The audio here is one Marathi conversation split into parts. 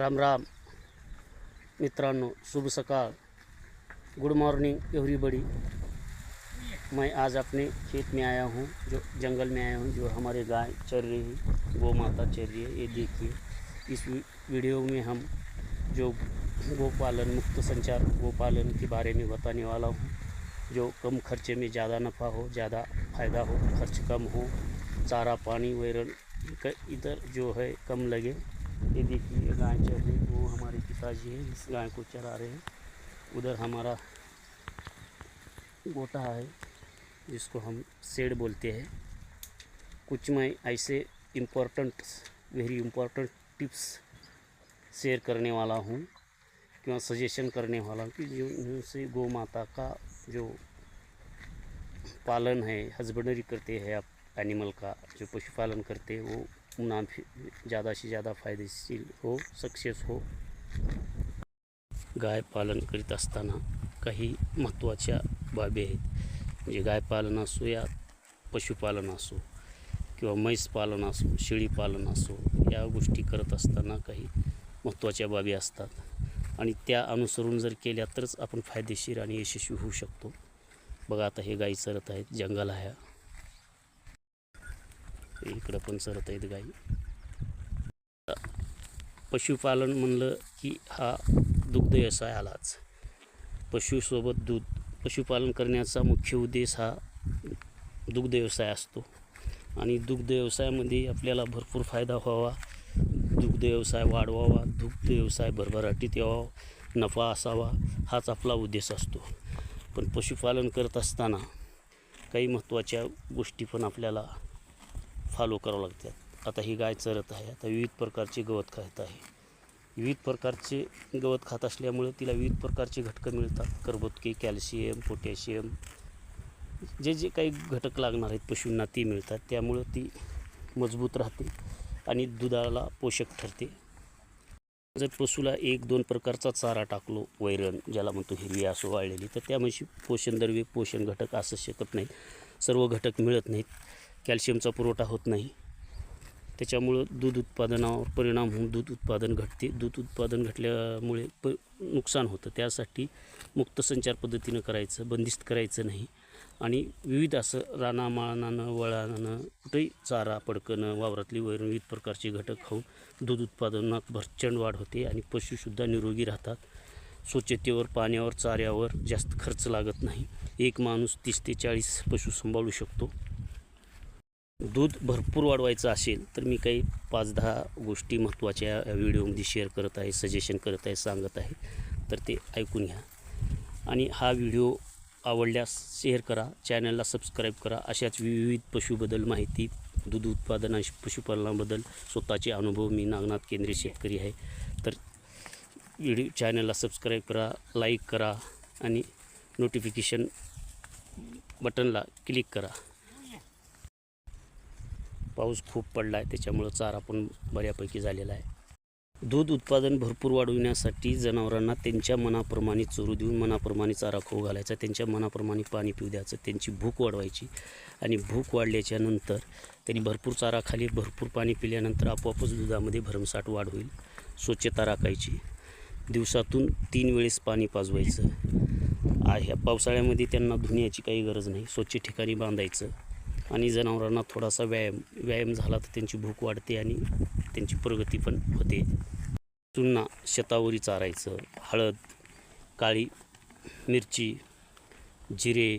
राम राम। मित्रांनो, शुभ सकाळ। गुड मॉर्निंग एवरीबडी मैं आज अपने खेत में आया हूँ, जो जंगल में आया हूँ, जो हमारे गाय चर रही है, गौ माता चर रही है, ये देखिए। इस वीडियो में हम जो गोपालन, मुक्त संचार गोपालन के बारे में बताने वाला हूँ, जो कम खर्चे में ज़्यादा नफ़ा हो, ज़्यादा फ़ायदा हो, खर्च कम हो, चारा, पानी क- इधर जो है कम लगे। ये देखिए गाय चर रही वो हमारे पिताजी हैं इस गाय को चरा रहे हैं। उधर हमारा गोटा है, जिसको हम सेड बोलते हैं। कुछ मैं ऐसे important very important tips share करने वाला हूँ किंवा सजेशन करने वाला हूँ कि जो उनसे गौ माता का जो पालन है हस्बेंडरी करते हैं आप एनिमल का जो पशुपालन करते हैं, वो पुन्हा ज़्यादा से ज़्यादा फायदेशीर हो सक्सेस हो. गाय पालन करीत असताना काही महत्त्वाच्या बाबी आहेत. म्हणजे गाय पालन असो या पशुपालन असो किंवा म्हैस पालन असो शेळी पालन असो या गोष्टी करत असताना काही महत्त्वाच्या बाबी असतात. आणि त्या अनुसरून जर केल्या तरच आपण फायदेशीर आणि यशस्वी होऊ शकतो. बघा आता हे गाई चरत आहेत जंगल आहे. इकडं पण चरत आहेत गाई. पशुपालन म्हणलं की हा दुग्ध व्यवसाय आलाच. पशुसोबत दूध पशुपालन करण्याचा मुख्य उद्देश हा दुग्ध व्यवसाय असतो. आणि दुग्ध व्यवसायामध्ये आपल्याला भरपूर फायदा व्हावा. दुग्ध व्यवसाय वाढवावा दुग्ध व्यवसाय भरभराटीत यावा नफा असावा हाच आपला उद्देश असतो. पण पशुपालन करत असताना काही महत्त्वाच्या गोष्टी पण आपल्याला फॉलो करावं लागतात आता ही गाय चरत आहे आता विविध प्रकारचे गवत खात आहे. विविध प्रकारचे गवत खात असल्यामुळे तिला विविध प्रकारचे घटकं मिळतात. करबोदकी कॅल्शियम पोटॅशियम जे जे काही घटक लागणार आहेत पशूंना ती मिळतात. त्यामुळं ती मजबूत राहते आणि दुधाला पोषक ठरते. जर पशूला एक दोन प्रकारचा चारा टाकलो वैरण ज्याला म्हणतो हिरवी असो वाळलेली तर त्या म्हशी पोषणद्रव्य पोषण घटक असू शकत नाहीत. सर्व घटक मिळत नाहीत. कॅल्शियमचा पुरवठा होत नाही. त्याच्यामुळं दूध उत्पादनावर परिणाम होऊन दूध उत्पादन घटते. दूध उत्पादन घटल्यामुळे प नुकसान होतं. त्यासाठी मुक्त संचार पद्धतीनं करायचं बंदिस्त करायचं नाही. आणि विविध असं रानामाळानं वळानं कुठेही चारा पडकणं वावरातली वैरण विविध प्रकारचे घटक खाऊन दूध उत्पादनात भरचंड वाढ होते आणि पशुसुद्धा निरोगी राहतात. स्वच्छतेवर पाण्यावर चाऱ्यावर जास्त खर्च लागत नाही. एक माणूस तीस ते चाळीस पशु सांभाळू शकतो. दूध भरपूर वाढवायचं असेल तर मी काही पाच दहा गोष्टी महत्त्वाच्या या व्हिडिओमध्ये शेअर करत आहे सजेशन करत आहे सांगत आहे तर ते ऐकून घ्या. आणि हा व्हिडिओ आवडल्यास शेअर करा चॅनलला सबस्क्राईब करा. अशाच विविध पशुबद्दल माहिती दूध उत्पादन आणि पशुपालनाबद्दल स्वतःचे अनुभव मी नागनाथ केंद्रीय शेतकरी आहे. तर व्हिडिओ चॅनलला सबस्क्राईब करा लाईक करा आणि नोटिफिकेशन बटनला क्लिक करा. पाऊस खूप पडला आहे त्याच्यामुळं चारा पण बऱ्यापैकी झालेला आहे. दूध उत्पादन भरपूर वाढविण्यासाठी जनावरांना त्यांच्या मनाप्रमाणे चोरू देऊन मनाप्रमाणे चारा खाऊ घालायचा त्यांच्या मनाप्रमाणे पाणी पिऊ द्यायचं त्यांची भूक वाढवायची आणि भूक वाढल्याच्यानंतर त्यांनी भरपूर चारा खाली भरपूर पाणी पिल्यानंतर आपोआपच दुधामध्ये भरमसाठ वाढ होईल. स्वच्छता राखायची. दिवसातून तीन वेळेस पाणी पाजवायचं. ह्या पावसाळ्यामध्ये त्यांना धुण्याची काही गरज नाही. स्वच्छ ठिकाणी बांधायचं. आणि जनावरांना थोडासा व्यायाम व्यायाम झाला तर त्यांची भूक वाढते आणि त्यांची प्रगती पण होते. चुन्ना शेतावरी चारायचं हळद काळी मिरची जिरे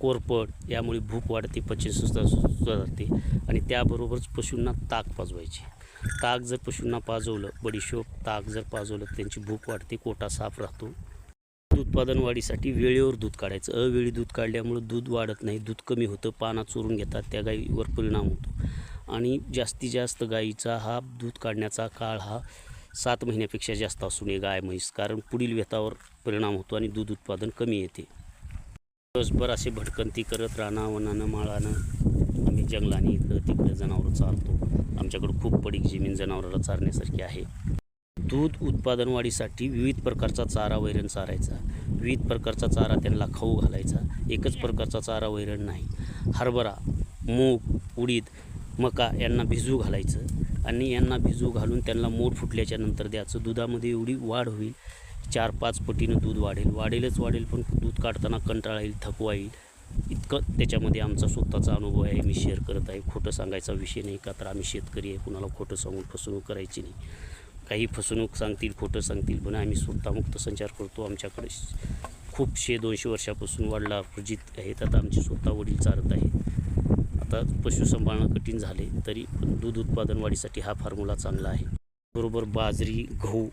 कोरपड यामुळे भूक वाढते पचनसंस्था सुधारते आणि त्याबरोबरच पशूंना ताक पाजवायचे. ताक जर पशूंना पाजवलं बडीशोप ताक जर पाजवलं त्यांची भूक वाढते कोटा साफ राहतो. उत्पादन वाढीसाठी वेळेवर दूध काढायचं. अवेळी दूध काढल्यामुळं दूध वाढत नाही. दूध कमी होतं पाना चोरून घेतात त्या गाईवर परिणाम होतो. आणि जास्तीत जास्त गाईचा हा दूध काढण्याचा काळ हा सात महिन्यापेक्षा जास्त असू नये गाय म्हैस कारण पुढील व्यतावर परिणाम होतो आणि दूध उत्पादन कमी येते. दिवसभर असे भटकंती करत रानावनानं माळानं आम्ही जंगलाने इकडं तिकडं जनावरं चालतो आमच्याकडं खूप पडीक जमीन जनावराला चारण्यासारखी आहे. दूध उत्पादन वाढीसाठी विविध प्रकारचा चारा वैरण चारायचा. विविध प्रकारचा चारा त्यांना खाऊ घालायचा. एकच प्रकारचा चारा वैरण नाही. हरभरा मूग उडीद मका यांना भिजू घालायचं आणि यांना भिजू घालून त्यांना मोठ फुटल्याच्या नंतर द्यायचं. दुधामध्ये एवढी वाढ होईल चार पाच पटीनं दूध वाढेल. वाढेलच वाढेल पण दूध काढताना कंटाळा येईल थकवा येईल. इतकं त्याच्यामध्ये आमचा स्वतःचा अनुभव आहे. मी शेअर करत आहे. खोटं सांगायचा विषय नाही का? तर आम्ही शेतकरी आहे. कुणाला खोटं सांगून फसवणूक करायची नाही. काही फसवणूक सांगतील खोटं सांगतील पण आम्ही स्वतः मुक्त संचार करतो. आमच्याकडे खूपशे दोनशे वर्षापासून वाढला प्रजित आहेत. आता आमचे स्वतः वडील चालत आहेत. आता पशु सांभाळणं कठीण झाले तरी पण दूध उत्पादन वाढीसाठी हा फॉर्म्युला चांगला आहे. बरोबर बाजरी गहू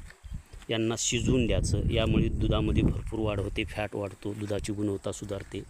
यांना शिजवून द्यायचं. यामुळे दुधामध्ये भरपूर वाढ होते फॅट वाढतो दुधाची गुणवत्ता सुधारते.